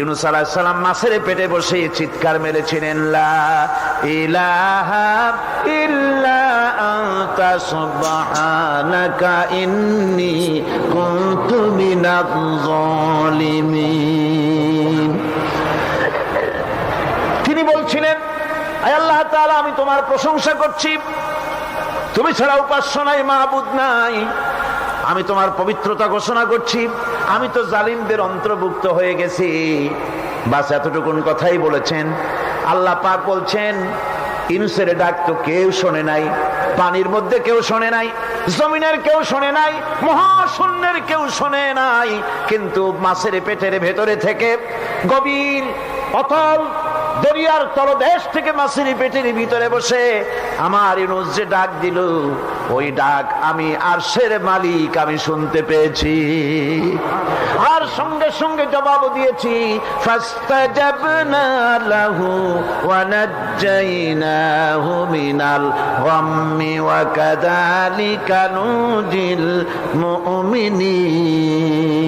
ইউনুস আলাইহিস সালাম মাছের পেটে বসে চিৎকার মেরেছিলেন, লা তিনি বলছিলেন আল্লাহ তাআলা, আমি তোমার প্রশংসা করছি। তুমি ছাড়া উপাস্য নাই মাহবুদ নাই। আমি তোমার পবিত্রতা ঘোষণা করছি। আমি তো জালিমদের অন্তর্ভুক্ত হয়ে গেছি। বাস এতটুকুন কথাই বলেছেন। আল্লাহ পাক বলছেন, ইনুসের ডাক তো কেউ শোনে নাই, পানির মধ্যে কেউ শোনে নাই, জমিনের কেউ শোনে নাই, মহাশূন্যের কেউ শোনে নাই। কিন্তু মাছের পেটের ভেতরে থেকে গভীর, অতল দরিয়ার তলদেশ থেকে মাছের পেটের ভিতরে বসে আমার ইনুস যে ডাক দিল, ওই ডাক আমি আরশের মালিক আমি শুনতে পেয়েছি। আর সঙ্গে সঙ্গে জবাব দিয়েছি মুমিনিন।